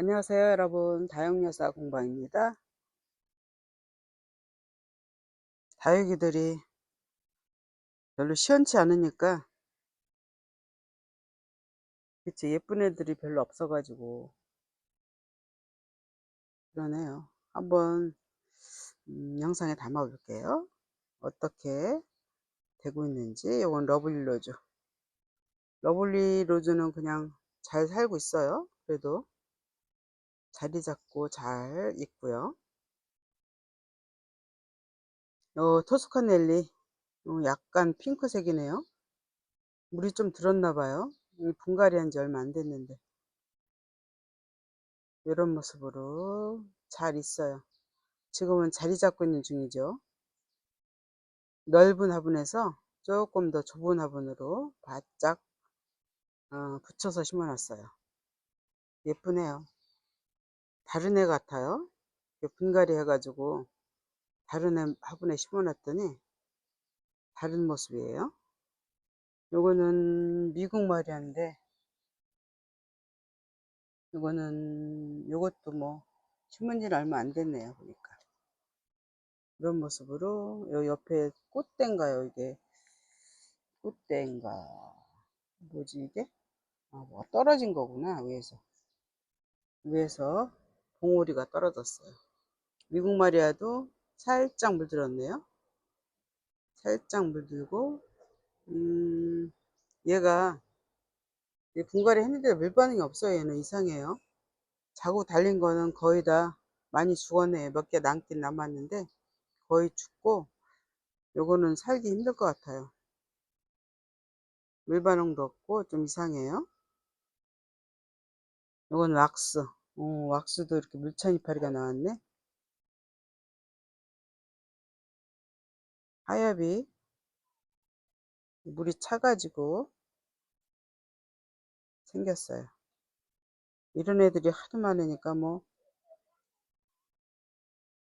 안녕하세요 여러분. 다육여사 공방입니다. 다육이들이 별로 시원치 않으니까 그치 예쁜 애들이 별로 없어 가지고 그러네요. 한번 음, 영상에 담아 볼게요. 어떻게 되고 있는지. 이건 러블리 로즈. 러블리 로즈는 그냥 잘 살고 있어요 그래도 자리 잡고 잘 있고요. 어, 토스카넬리 어, 약간 핑크색이네요. 물이 좀 들었나 봐요. 분갈이 한 지 얼마 안 됐는데 이런 모습으로 잘 있어요. 지금은 자리 잡고 있는 중이죠. 넓은 화분에서 조금 더 좁은 화분으로 바짝 어, 붙여서 심어놨어요. 예쁘네요. 다른 애 같아요. 분갈이 해가지고 다른 애 화분에 심어놨더니 다른 모습이에요. 요거는 미국 마리아인데 요거는 요것도 뭐 심은 지는 얼마 안 됐네요 보니까. 이런 모습으로 요 옆에 꽃대인가요 이게? 꽃대인가? 뭐지 이게? 아, 뭐 떨어진 거구나 위에서. 위에서 봉오리가 떨어졌어요. 미국 마리아도 살짝 물들었네요. 살짝 물들고 음 얘가 분갈이 했는데 물 반응이 없어요 얘는. 이상해요. 자고 달린 거는 거의 다 많이 죽었네요 몇개 남긴 남았는데 거의 죽고 요거는 살기 힘들 것 같아요. 물 반응도 없고 좀 이상해요. 요건 왁스 어, 왁스도 이렇게 물찬 이파리가 나왔네 하엽이 물이 차가지고 생겼어요. 이런 애들이 하도 많으니까 뭐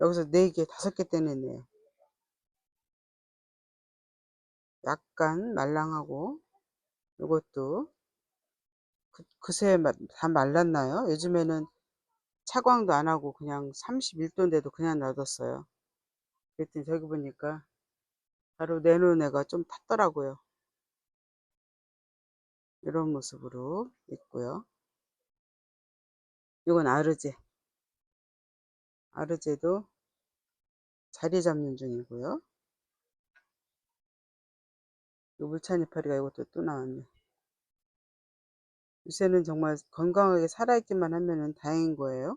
여기서 4개, 5개 떼냈네요. 약간 말랑하고 이것도 그, 그새 다 말랐나요? 요즘에는 차광도 안 하고 그냥 31도인데도 그냥 놔뒀어요. 그랬더니 저기 보니까 바로 내놓은 애가 좀 탔더라고요. 이런 모습으로 있고요. 이건 아르제. 아르제도 자리 잡는 중이고요. 이 물찬 이파리가 이것도 또 나왔네. 요새는 정말 건강하게 살아있기만 하면은 다행인 거예요.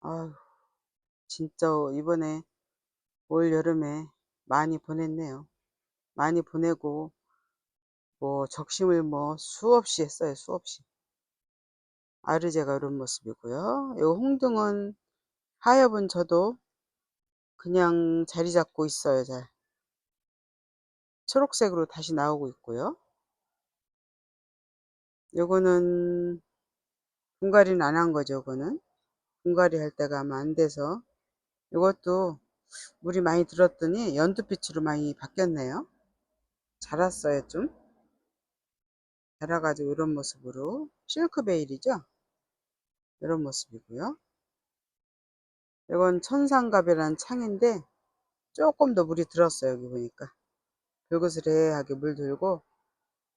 아휴, 진짜 이번에 올 여름에 많이 보냈네요. 많이 보내고 뭐 적심을 뭐 수없이 했어요. 수없이. 아르제가 이런 모습이고요. 이 홍등은 하엽은 저도 그냥 자리 잡고 있어요. 잘. 초록색으로 다시 나오고 있고요. 요거는 분갈이는 안 한 거죠. 요거는 분갈이 할 때가 아마 안 돼서 이것도 물이 많이 들었더니 연두빛으로 많이 바뀌었네요. 자랐어요 좀. 자라가지고 이런 모습으로 실크베일이죠. 이런 모습이고요. 이건 천상갑이라는 창인데 조금 더 물이 들었어요. 여기 보니까. 불그스레하게 물 들고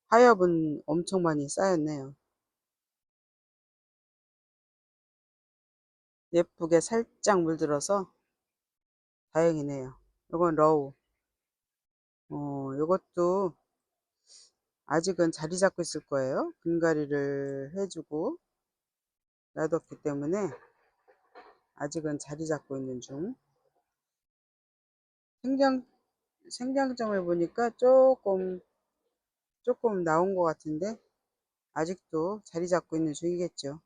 하엽은 엄청 많이 쌓였네요. 예쁘게 살짝 물들어서 다행이네요. 이건 러우. 어, 이것도 아직은 자리 잡고 있을 거예요. 분갈이를 해주고 놔뒀기 때문에 아직은 자리 잡고 있는 중. 생장, 생장점을 보니까 조금, 조금 나온 것 같은데 아직도 자리 잡고 있는 중이겠죠.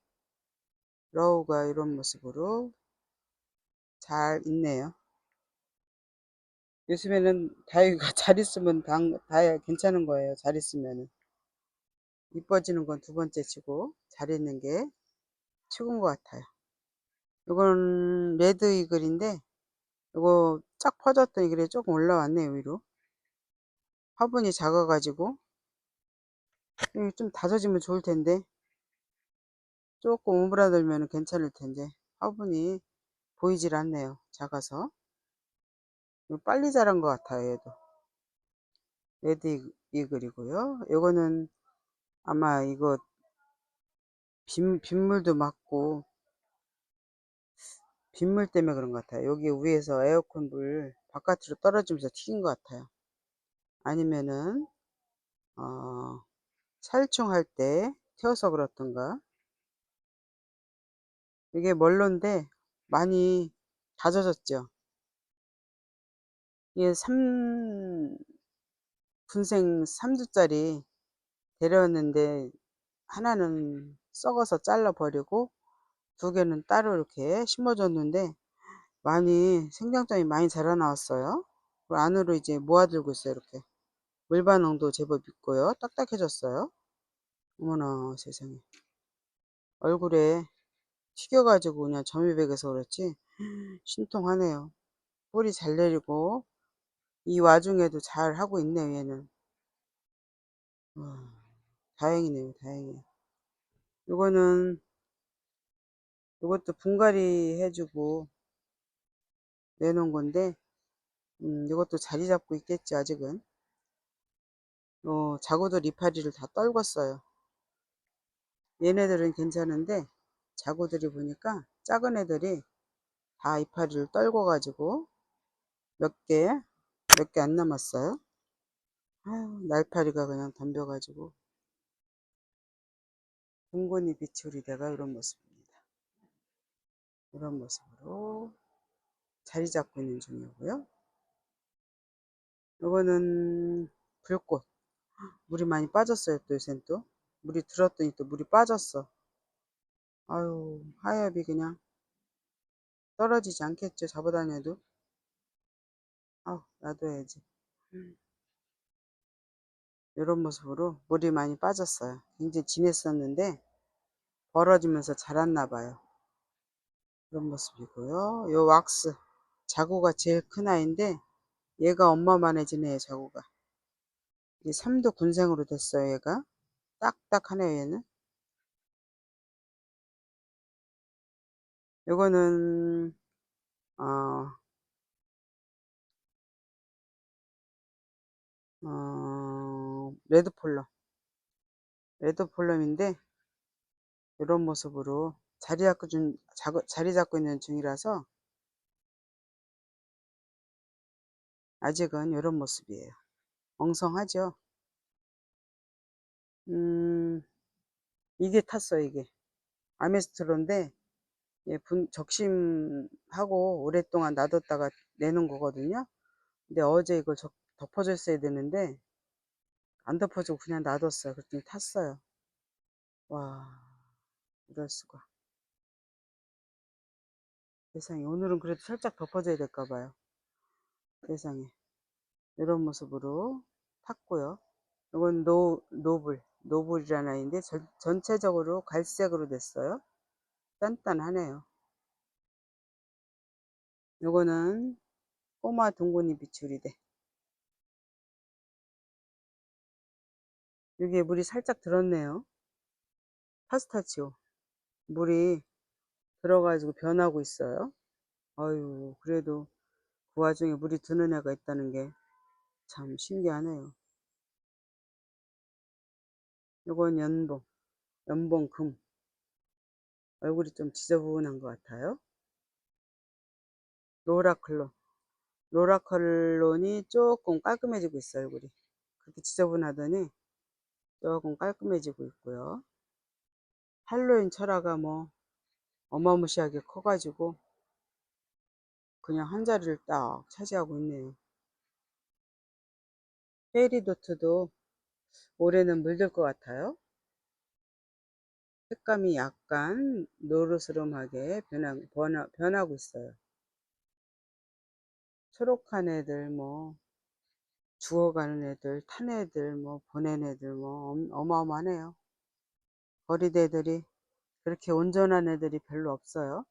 러우가 이런 모습으로 잘 있네요. 요즘에는 다이가 잘 있으면 다, 다 괜찮은 거예요. 잘 있으면. 이뻐지는 건 두 번째 치고 잘 있는 게 최고인 것 같아요. 이건 레드 이글인데 이거 쫙 퍼졌더니 그래 조금 올라왔네요 위로 화분이 작아가지고 좀 다져지면 좋을 텐데 조금 오므라들면 괜찮을 텐데 화분이 보이질 않네요. 작아서. 빨리 자란 것 같아요. 얘도. 레드 이- 이글이고요. 요거는 아마 이거 빗, 빗물도 맞고 빗물 때문에 그런 것 같아요. 여기 위에서 에어컨 물 바깥으로 떨어지면서 튀긴 것 같아요. 아니면은 어, 살충할 때 튀어서 그렇던가. 이게 멀론데 많이 다져졌죠. 이게 3 분생 3두짜리 데려왔는데 하나는 썩어서 잘라 버리고 두 개는 따로 이렇게 심어줬는데 많이 생장점이 많이 자라 나왔어요. 그리고 안으로 이제 모아들고 있어요. 이렇게 물 반응도 제법 있고요. 딱딱해졌어요. 어머나 세상에 얼굴에 튀겨가지고 그냥 점유백에서 그렇지 신통하네요. 뿌리 잘 내리고 이 와중에도 잘 하고 있네요. 얘는 와, 다행이네요. 다행이에요. 이거는 이것도 분갈이 해주고 내놓은 건데 음, 이것도 자리 잡고 있겠지 아직은 어, 자구들 이파리를 다 떨궜어요. 얘네들은 괜찮은데 자구들이 보니까 작은 애들이 다 이파리를 떨궈 가지고 몇 개 몇 개 안 남았어요. 아유, 날파리가 그냥 덤벼 가지고 동건이 비추리대가 이런 모습입니다. 이런 모습으로 자리 잡고 있는 중이고요. 이거는 불꽃 물이 많이 빠졌어요 또 요새는 또. 물이 들었더니 또 물이 빠졌어. 아유 하엽이 그냥 떨어지지 않겠죠 잡아다녀도. 아우 놔둬야지. 이런 모습으로 물이 많이 빠졌어요. 굉장히 진했었는데 벌어지면서 자랐나 봐요. 이런 모습이고요. 요 왁스 자구가 제일 큰 아이인데 얘가 엄마만해지네요 자구가 이제 3도 군생으로 됐어요 얘가. 딱딱하네요 얘는. 요거는 어, 어, 레드 폴럼. 레드 폴럼인데 이런 모습으로 자리 잡고 좀 자리 잡고 있는 중이라서 아직은 이런 모습이에요. 엉성하죠. 음, 이게 탔어 이게 아메스트로인데 예, 분, 적심하고 오랫동안 놔뒀다가 내는 거거든요. 근데 어제 이걸 적, 덮어줬어야 되는데 안 덮어주고 그냥 놔뒀어요. 그랬더니 탔어요. 와, 이럴 수가. 세상에 오늘은 그래도 살짝 덮어줘야 될까 봐요. 세상에 이런 모습으로 탔고요. 이건 노, 노블, 노블이라는 아이인데 전, 전체적으로 갈색으로 됐어요. 단단하네요. 요거는 꼬마 동곤이 비추리대. 여기에 물이 살짝 들었네요. 파스타치오. 물이 들어가지고 변하고 있어요. 아유, 그래도 그 와중에 물이 드는 애가 있다는 게 참 신기하네요. 요건 연봉, 연봉금. 얼굴이 좀 지저분한 것 같아요. 로라클론. 로라클론이 조금 깔끔해지고 있어요, 얼굴이. 그렇게 지저분하더니 조금 깔끔해지고 있고요. 할로윈 철화가 뭐 어마무시하게 커가지고 그냥 한 자리를 딱 차지하고 있네요. 페리도트도 올해는 물들 것 같아요. 색감이 약간 노르스름하게 변하, 변하, 변하고 있어요. 초록한 애들, 뭐, 죽어가는 애들, 탄 애들, 뭐, 보낸 애들, 뭐, 어마어마하네요. 거리대들이 그렇게 온전한 애들이 별로 없어요.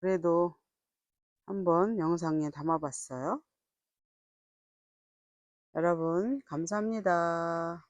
그래도 한번 영상에 담아봤어요. 여러분, 감사합니다.